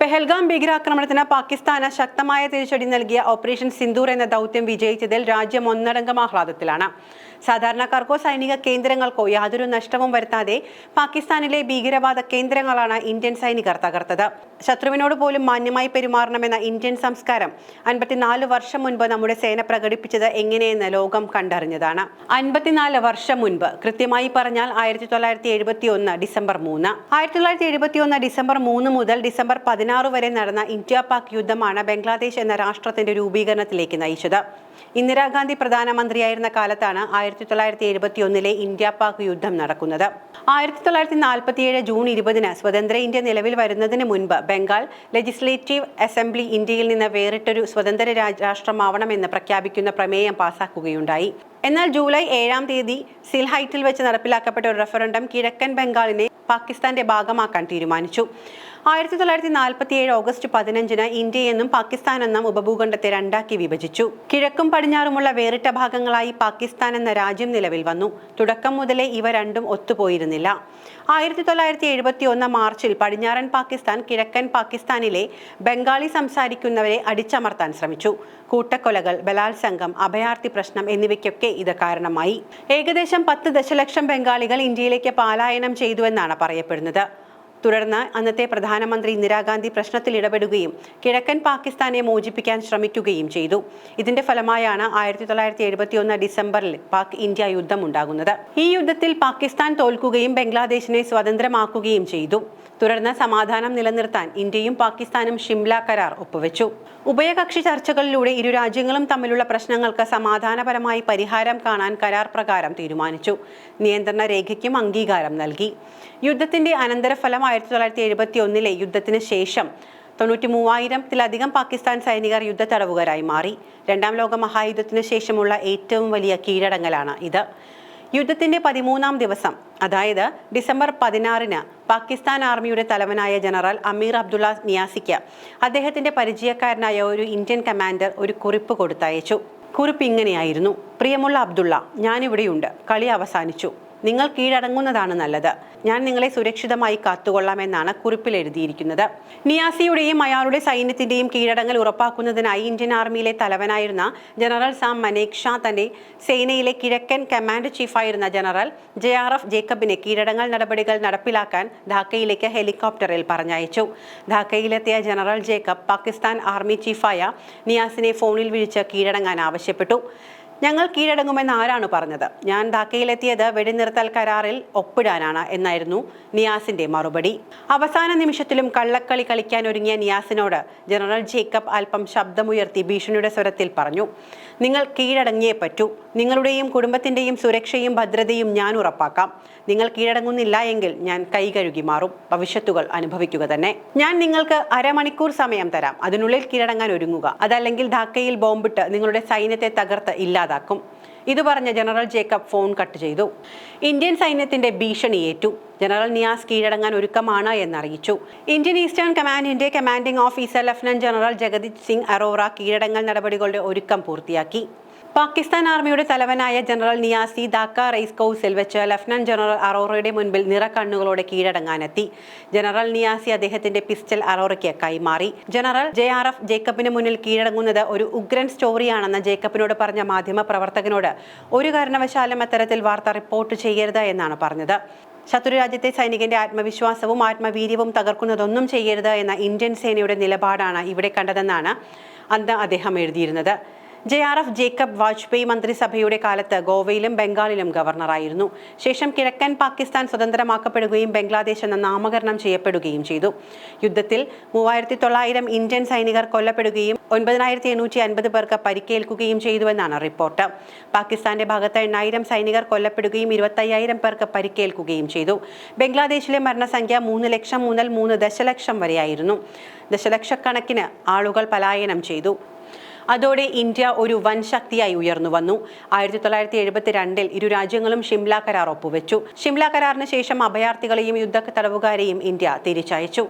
പെഹൽഗാം ഭീകരാക്രമണത്തിന് പാകിസ്ഥാന് ശക്തമായ തിരിച്ചടി നൽകിയ ഓപ്പറേഷൻ സിന്ദൂർ എന്ന ദൗത്യം വിജയിച്ചതിൽ രാജ്യം ഒന്നടങ്കം ആഹ്ലാദത്തിലാണ്. സാധാരണക്കാർക്കോ സൈനിക കേന്ദ്രങ്ങൾക്കോ യാതൊരു നഷ്ടവും വരുത്താതെ പാകിസ്ഥാനിലെ ഭീകരവാദ കേന്ദ്രങ്ങളാണ് ഇന്ത്യൻ സൈനികർ തകർത്തത്. ശത്രുവിനോട് പോലും മാന്യമായി പെരുമാറണമെന്ന ഇന്ത്യൻ സംസ്കാരം അൻപത്തിനാല് വർഷം മുൻപ് നമ്മുടെ സേന പ്രകടിപ്പിച്ചത് എങ്ങനെയെന്ന് ലോകം കണ്ടറിഞ്ഞതാണ്. അൻപത്തിനാല് വർഷം മുൻപ് കൃത്യമായി പറഞ്ഞാൽ ആയിരത്തി തൊള്ളായിരത്തി എഴുപത്തി ഒന്ന് ഡിസംബർ മൂന്ന്. ആയിരത്തി തൊള്ളായിരത്തി എഴുപത്തി ഒന്ന് ഡിസംബർ മൂന്ന് മുതൽ ഡിസംബർ പതിനാറ് വരെ നടന്ന ഇന്ത്യ പാക് യുദ്ധമാണ് ബംഗ്ലാദേശ് എന്ന രാഷ്ട്രത്തിന്റെ രൂപീകരണത്തിലേക്ക് നയിച്ചത്. ഇന്ദിരാഗാന്ധി പ്രധാനമന്ത്രിയായിരുന്ന കാലത്താണ് ആയിരത്തി തൊള്ളായിരത്തി എഴുപത്തി ഒന്നിലെ ഇന്ത്യ പാക് യുദ്ധം നടക്കുന്നത്. ആയിരത്തി തൊള്ളായിരത്തി നാൽപ്പത്തിയേഴ് ജൂൺ ഇരുപതിന് സ്വതന്ത്ര ഇന്ത്യ നിലവിൽ വരുന്നതിന് മുൻപ് ബംഗാൾ ലെജിസ്ലേറ്റീവ് അസംബ്ലി ഇന്ത്യയിൽ നിന്ന് വേറിട്ടൊരു സ്വതന്ത്ര രാഷ്ട്രമാവണമെന്ന് പ്രഖ്യാപിക്കുന്ന പ്രമേയം പാസാക്കുകയുണ്ടായി. എന്നാൽ ജൂലൈ ഏഴാം തീയതി സിൽഹൈറ്റിൽ വെച്ച് നടപ്പിലാക്കപ്പെട്ട ഒരു റഫറൻഡം കിഴക്കൻ ബംഗാളിനെ പാകിസ്ഥാന്റെ ഭാഗമാക്കാൻ തീരുമാനിച്ചു. ആയിരത്തി തൊള്ളായിരത്തി നാൽപ്പത്തി ഏഴ് ഓഗസ്റ്റ് പതിനഞ്ചിന് ഇന്ത്യയെന്നും പാകിസ്ഥാൻ എന്നും ഉപഭൂഖണ്ഡത്തെ രണ്ടാക്കി വിഭജിച്ചു. കിഴക്കും പടിഞ്ഞാറുമുള്ള വേറിട്ട ഭാഗങ്ങളായി പാകിസ്ഥാൻ എന്ന രാജ്യം നിലവിൽ വന്നു. തുടക്കം മുതലേ ഇവ രണ്ടും ഒത്തുപോയിരുന്നില്ല. ആയിരത്തി തൊള്ളായിരത്തി എഴുപത്തി ഒന്ന് മാർച്ചിൽ പടിഞ്ഞാറൻ പാകിസ്ഥാൻ കിഴക്കൻ പാകിസ്ഥാനിലെ ബംഗാളി സംസാരിക്കുന്നവരെ അടിച്ചമർത്താൻ ശ്രമിച്ചു. കൂട്ടക്കൊലകൾ ബലാത്സംഗം അഭയാർത്ഥി പ്രശ്നം എന്നിവയ്ക്കൊക്കെ ഇത് കാരണമായി. ഏകദേശം പത്ത് ദശലക്ഷം ബംഗാളികൾ ഇന്ത്യയിലേക്ക് പാലായനം ചെയ്തുവെന്നാണ് പറയപ്പെടുന്നത്. തുടർന്ന് അന്നത്തെ പ്രധാനമന്ത്രി ഇന്ദിരാഗാന്ധി പ്രശ്നത്തിൽ ഇടപെടുകയും കിഴക്കൻ പാകിസ്ഥാനെ മോചിപ്പിക്കാൻ ശ്രമിക്കുകയും ചെയ്തു. ഇതിന്റെ ഫലമായാണ് ആയിരത്തി തൊള്ളായിരത്തി എഴുപത്തി ഒന്ന് ഡിസംബറിൽ പാക് ഇന്ത്യ യുദ്ധം ഉണ്ടാകുന്നത് ഈ യുദ്ധത്തിൽ പാകിസ്ഥാൻ തോൽക്കുകയും ബംഗ്ലാദേശിനെ സ്വതന്ത്രമാക്കുകയും ചെയ്തു. തുടർന്ന് സമാധാനം നിലനിർത്താൻ ഇന്ത്യയും പാകിസ്ഥാനും ഷിംല കരാർ ഒപ്പുവെച്ചു. ഉഭയകക്ഷി ചർച്ചകളിലൂടെ ഇരു രാജ്യങ്ങളും തമ്മിലുള്ള പ്രശ്നങ്ങൾക്ക് സമാധാനപരമായി പരിഹാരം കാണാൻ കരാർ പ്രകാരം തീരുമാനിച്ചു. നിയന്ത്രണ രേഖയ്ക്കും അംഗീകാരം നൽകി. യുദ്ധത്തിന്റെ അനന്തരഫലം ആയിരത്തി തൊള്ളായിരത്തി എഴുപത്തി ഒന്നിലെ യുദ്ധത്തിന് ശേഷം തൊണ്ണൂറ്റി മൂവായിരത്തിലധികം പാകിസ്ഥാൻ സൈനികർ യുദ്ധ തടവുകാരായി മാറി. രണ്ടാം ലോക മഹായുദ്ധത്തിന് ശേഷമുള്ള ഏറ്റവും വലിയ കീഴടങ്ങലാണ് ഇത്. യുദ്ധത്തിന്റെ പതിമൂന്നാം ദിവസം അതായത് ഡിസംബർ പതിനാറിന് പാകിസ്ഥാൻ ആർമിയുടെ തലവനായ ജനറൽ അമീർ അബ്ദുള്ള നിയാസിക്ക് അദ്ദേഹത്തിന്റെ പരിചയക്കാരനായ ഒരു ഇന്ത്യൻ കമാൻഡർ ഒരു കുറിപ്പ് കൊടുത്തയച്ചു. കുറിപ്പ് ഇങ്ങനെയായിരുന്നു. പ്രിയമുള്ള അബ്ദുള്ള ഞാനിവിടെയുണ്ട്. കളി അവസാനിച്ചു. നിങ്ങൾ കീഴടങ്ങുന്നതാണ് നല്ലത്. ഞാൻ നിങ്ങളെ സുരക്ഷിതമായി കാത്തുകൊള്ളാമെന്നാണ് കുറിപ്പിൽ എഴുതിയിരിക്കുന്നത്. നിയാസിയുടെയും അയാളുടെ സൈന്യത്തിന്റെയും കീഴടങ്ങൽ ഉറപ്പാക്കുന്നതിനായി ഇന്ത്യൻ ആർമിയിലെ തലവനായിരുന്ന ജനറൽ സാം മനേക് ഷാ തന്റെ സേനയിലെ കിഴക്കൻ കമാൻഡ് ചീഫായിരുന്ന ജനറൽ ജെ ആർ എഫ് ജേക്കബിനെ കീഴടങ്ങൽ നടപടികൾ നടപ്പിലാക്കാൻ ധാക്കയിലേക്ക് ഹെലികോപ്റ്ററിൽ പറഞ്ഞയച്ചു. ധാക്കയിലെത്തിയ ജനറൽ ജേക്കബ് പാകിസ്ഥാൻ ആർമി ചീഫായ നിയാസിനെ ഫോണിൽ വിളിച്ച് കീഴടങ്ങാൻ ആവശ്യപ്പെട്ടു. ഞങ്ങൾ കീഴടങ്ങുമെന്ന് ആരാണ് പറഞ്ഞത്? ഞാൻ ധാക്കയിലെത്തിയത് വെടിനിർത്തൽ കരാറിൽ ഒപ്പിടാനാണ് എന്നായിരുന്നു നിയാസിന്റെ മറുപടി. അവസാന നിമിഷത്തിലും കള്ളക്കളി കളിക്കാൻ ഒരുങ്ങിയ നിയാസിനോട് ജനറൽ ജേക്കബ് അല്പം ശബ്ദമുയർത്തി ഭീഷണിയുടെ സ്വരത്തിൽ പറഞ്ഞു നിങ്ങൾ കീഴടങ്ങിയേ പറ്റൂ. നിങ്ങളുടെയും കുടുംബത്തിന്റെയും സുരക്ഷയും ഭദ്രതയും ഞാൻ ഉറപ്പാക്കാം. നിങ്ങൾ കീഴടങ്ങുന്നില്ല എങ്കിൽ ഞാൻ കൈകഴുകി മാറും. ഭവിഷ്യത്തുകൾ അനുഭവിക്കുക തന്നെ. ഞാൻ നിങ്ങൾക്ക് അരമണിക്കൂർ സമയം തരാം. അതിനുള്ളിൽ കീഴടങ്ങാൻ ഒരുങ്ങുക. അതല്ലെങ്കിൽ ധാക്കയിൽ ബോംബിട്ട് നിങ്ങളുടെ സൈന്യത്തെ തകർത്ത് ഇല്ലാതാക്കും. ഇത് പറഞ്ഞ ജനറൽ ജേക്കബ് ഫോൺ കട്ട് ചെയ്തു. ഇന്ത്യൻ സൈന്യത്തിന്റെ ഭീഷണി ഏറ്റു. ജനറൽ നിയാസ് കീഴടങ്ങാൻ ഒരുക്കമാണ് എന്നറിയിച്ചു. ഇന്ത്യൻ ഈസ്റ്റേൺ കമാൻഡിന്റെ commanding officer lieutenant general Jagdeep Singh Arora കീഴടങ്ങൽ നടപടികളുടെ ഒരുക്കം പൂർത്തിയാക്കി. പാകിസ്ഥാൻ ആർമിയുടെ തലവനായ ജനറൽ നിയാസി ദാക്ക റൈസ് കൗസിൽ വെച്ച് ലഫ്റ്റനന്റ് ജനറൽ അറോറയുടെ മുൻപിൽ നിറക്കണ്ണുകളോടെ കീഴടങ്ങാനെത്തി. ജനറൽ നിയാസി അദ്ദേഹത്തിന്റെ പിസ്റ്റൽ അറോറയ്ക്ക് കൈമാറി ജനറൽ ജെ ആർ എഫ് ജേക്കബിന് മുന്നിൽ കീഴടങ്ങുന്നത് ഒരു ഉഗ്രൻ സ്റ്റോറിയാണെന്ന് ജേക്കബിനോട് പറഞ്ഞ മാധ്യമ പ്രവർത്തകനോട് ഒരു കാരണവശാലും അത്തരത്തിൽ വാർത്ത റിപ്പോർട്ട് ചെയ്യരുത് എന്നാണ് പറഞ്ഞത്. ശത്രുരാജ്യത്തെ സൈനികന്റെ ആത്മവിശ്വാസവും ആത്മവീര്യവും തകർക്കുന്നതൊന്നും ചെയ്യരുത് എന്ന ഇന്ത്യൻ സേനയുടെ നിലപാടാണ് ഇവിടെ കണ്ടതെന്നാണ് അന്ന് അദ്ദേഹം എഴുതിയിരുന്നത്. J R F Jacob Vajpayee മന്ത്രിസഭയുടെ കാലത്ത് ഗോവയിലും ബംഗാളിലും ഗവർണറായിരുന്നു. ശേഷം കിഴക്കൻ പാകിസ്ഥാൻ സ്വതന്ത്രമാക്കപ്പെടുകയും ബംഗ്ലാദേശ് എന്ന നാമകരണം ചെയ്യപ്പെടുകയും ചെയ്തു. യുദ്ധത്തിൽ മൂവായിരത്തി തൊള്ളായിരം ഇന്ത്യൻ സൈനികർ കൊല്ലപ്പെടുകയും ഒൻപതിനായിരത്തി എണ്ണൂറ്റി അൻപത് പേർക്ക് പരിക്കേൽക്കുകയും ചെയ്തുവെന്നാണ് റിപ്പോർട്ട്. പാകിസ്ഥാന്റെ ഭാഗത്ത് എണ്ണായിരം സൈനികർ കൊല്ലപ്പെടുകയും ഇരുപത്തയ്യായിരം പേർക്ക് പരിക്കേൽക്കുകയും ചെയ്തു. ബംഗ്ലാദേശിലെ മരണസംഖ്യ മൂന്ന് ലക്ഷം മുതൽ മൂന്ന് ദശലക്ഷം വരെയായിരുന്നു. ദശലക്ഷക്കണക്കിന് ആളുകൾ പലായനം ചെയ്തു. അതോടെ ഇന്ത്യ ഒരു വൻ ശക്തിയായി ഉയർന്നു വന്നു. ആയിരത്തി തൊള്ളായിരത്തി എഴുപത്തി രണ്ടിൽ ഇരു രാജ്യങ്ങളും ഷിംല കരാർ ഒപ്പുവെച്ചു. ഷിംല കരാറിന് ശേഷം അഭയാർത്ഥികളെയും യുദ്ധ തടവുകാരെയും ഇന്ത്യ തിരിച്ചയച്ചു.